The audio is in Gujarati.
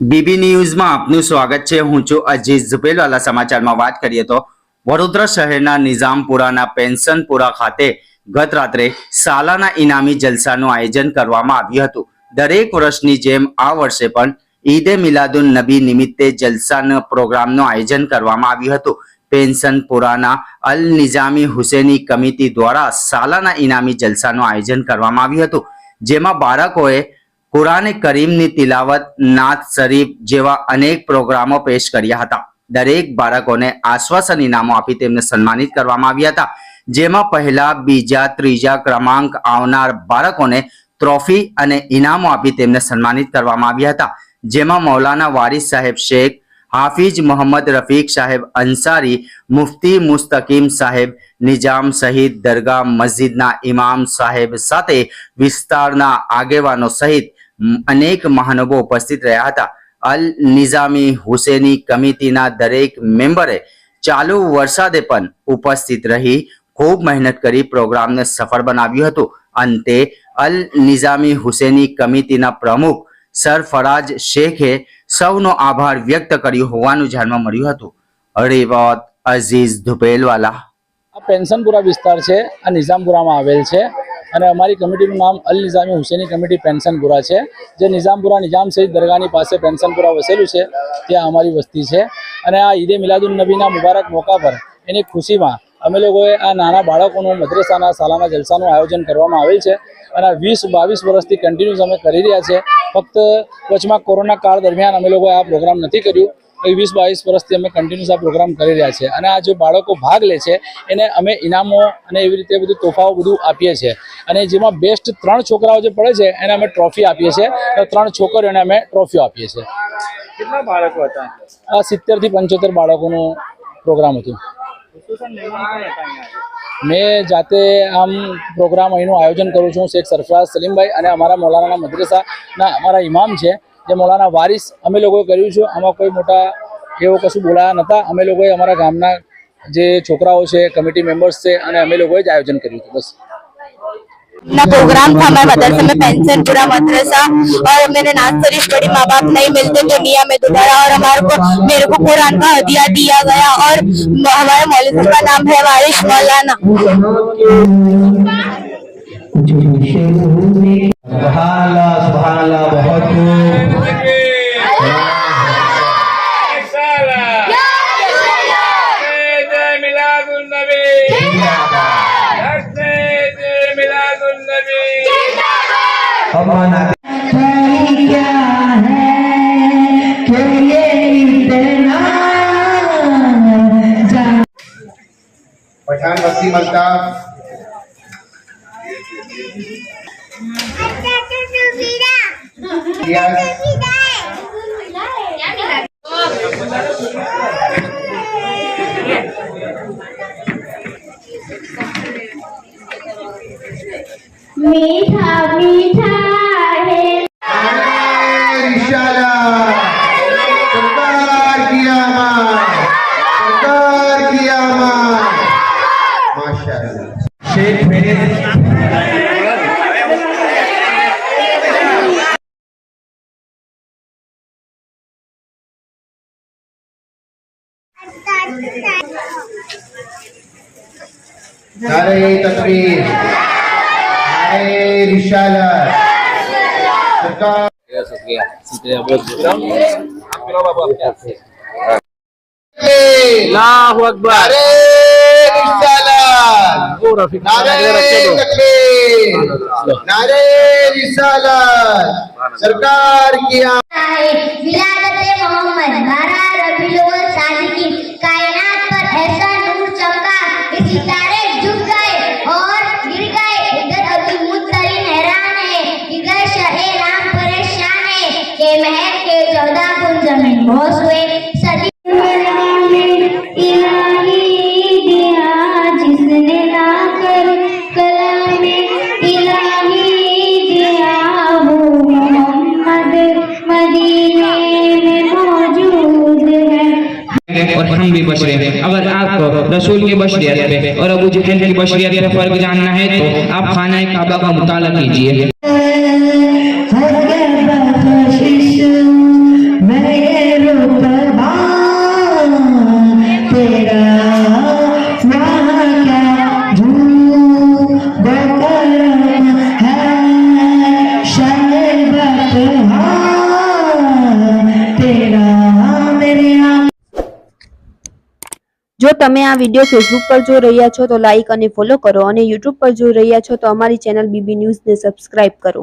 બીબી ન્યૂઝમાં આપનું સ્વાગત છે. હું છું અજીત ઝુપેલવાલા સમાચારમાં વાત કરીએ તો વડોદરા શહેરના નિઝામપુરાના પેન્શનપુરા ખાતે ગત રાત્રે સાલાના ઇનામી જલસાનું આયોજન કરવામાં આવ્યું હતું. દરેક વર્ષની જેમ આ વર્ષે પણ ઈદે મિલાદુન નબી નિમિત્તે જલસાના પ્રોગ્રામનું આયોજન કરવામાં આવ્યું હતું. પેન્શનપુરાના અલ નિઝામી હુસેની કમિટી દ્વારા સાલાના ઇનામી જલસાનું આયોજન કરવામાં આવ્યું હતું, જેમાં બાળકોએ કુરાને કરીમની તિલાવત, નાત શરીફ જેવા અનેક પ્રોગ્રામો પેશ કર્યા હતા. દરેક બાળકોને આશ્વાસન ઇનામો આપી તેમને સન્માનિત કરવામાં આવ્યા હતા. જેમાં પહેલા, બીજા, ત્રીજા ક્રમાંક આવનાર બાળકોને ટ્રોફી અને ઇનામો આપી તેમને સન્માનિત કરવામાં આવ્યા હતા. જેમાં મૌલાના વારિસ સાહેબ શેખ હાફિજ મોહમ્મદ રફીક સાહેબ અંસારી મુફતી મુસ્તકીમ સાહેબ નિજામ સહિત દરગાહ મસ્જિદના ઇમામ સાહેબ સાથે વિસ્તારના આગેવાનો સહિત અનેક મહાનુભો ઉપસ્થિત રહ્યા હતા અલ નિઝામી હુસેની કમિટીના દરેક મેમ્બરે ચાલુ વરસાદે પણ ઉપસ્થિત રહી ખૂબ મહેનત કરી પ્રોગ્રામને સફળ બનાવ્યું હતું અંતે અલ નિઝામી હુસેની કમિટીના પ્રમુખ સરફરાજ શેખે સૌનો આભાર વ્યક્ત કર્યો હોવાનું જાણવા મળ્યું હતું. રેવત અઝીઝ ધુપેલવાલા. આ પેન્શનપુરા વિસ્તાર છે, આ નિઝામપુરામાં આવેલ છે અને અમારી કમિટીનું નામ અલ નિઝામી હુસેની કમિટી પેન્શનપુરા છે. જે નિઝામપુરા નિઝામ સહિત દરગાહની પાસે પેન્શનપુરા વસેલું છે, ત્યાં અમારી વસ્તી છે. અને આ ઈદે મિલાદુન નબીના મુબારક મોકા પર એની ખુશીમાં અમે લોકોએ આ નાના બાળકોનું મદ્રસાના સાલાના જલસાનું આયોજન કરવામાં આવેલ છે. અને વીસ બાવીસ વર્ષથી કન્ટિન્યુઅસ અમે કરી રહ્યા છે. ફક્ત વચમાં કોરોના કાળ દરમિયાન અમે લોકોએ આ પ્રોગ્રામ નથી કર્યું. વીસ બાવીસ વર્ષથી અમે કન્ટિન્યુઅસ આ પ્રોગ્રામ કરી રહ્યા છે અને આ જે બાળકો ભાગ લે છે એને અમે ઇનામો અને એવી રીતે બધું તોફાઓ બધું આપીએ છીએ. અને જેમાં બેસ્ટ ત્રણ છોકરાઓ જે પડે છે એને અમે ટ્રોફી આપીએ છીએ. ત્રણ છોકરીઓને અમે ટ્રોફીઓ આપીએ છીએ. કેટલા બાળકો હતા? આ સિત્તેરથી પંચોતેર બાળકોનું પ્રોગ્રામ હતું. મેં જાતે આમ પ્રોગ્રામ અહીંનું આયોજન કરું છું શેખ સરફરાજ સલીમભાઈ અને અમારા મોલાના મદ્રસાના અમારા ઇમામ છે, જે મોલાના વારિસ અમે લોકોએ કર્યું છે. આમાં કોઈ મોટા એવું કશું બોલાયા નહોતા અમે લોકોએ અમારા ગામના જે છોકરાઓ છે કમિટી મેમ્બર્સ છે અને અમે લોકોએ જ આયોજન કર્યું હતું. બસ. اپنا پروگرام تھا میں مدرسے میں پینشن پورا مدرسہ اور میرے ناز شریف بڑی ماں باپ نہیں ملتے دنیا میں دوبارہ اور ہمارے کو میرے کو قرآن کا ہدیہ دیا گیا اور ہمارے مولوی کا نام ہے وارش مولانا अब मनाते क्या है कि ये इतना जान पठान बस्ती मल्ताफ रियाज मीठा मीठा નારે તકબીર નારે રિસાલત સરકાર અલ્લાહુ અકબર નારે રિસાલત ઓ રફીક નારે તકબીર નારે રિસાલત સરકાર કિયા اور ہم بھی بشرے ہیں۔ اگر آپ کو رسول کی بشریت پہ اور ابو جہل کی بشریت پہ فرق جاننا ہے تو آپ خانہ کعبہ کا مطالعہ کیجیے જો તમે આ વીડિયો ફેસબુક પર જોઈ રહ્યા છો તો લાઇક અને ફોલો કરો અને યુટ્યુબ પર જોઈ રહ્યા છો તો અમારી ચેનલ બીબી ન્યૂઝને સબસ્ક્રાઇબ કરો.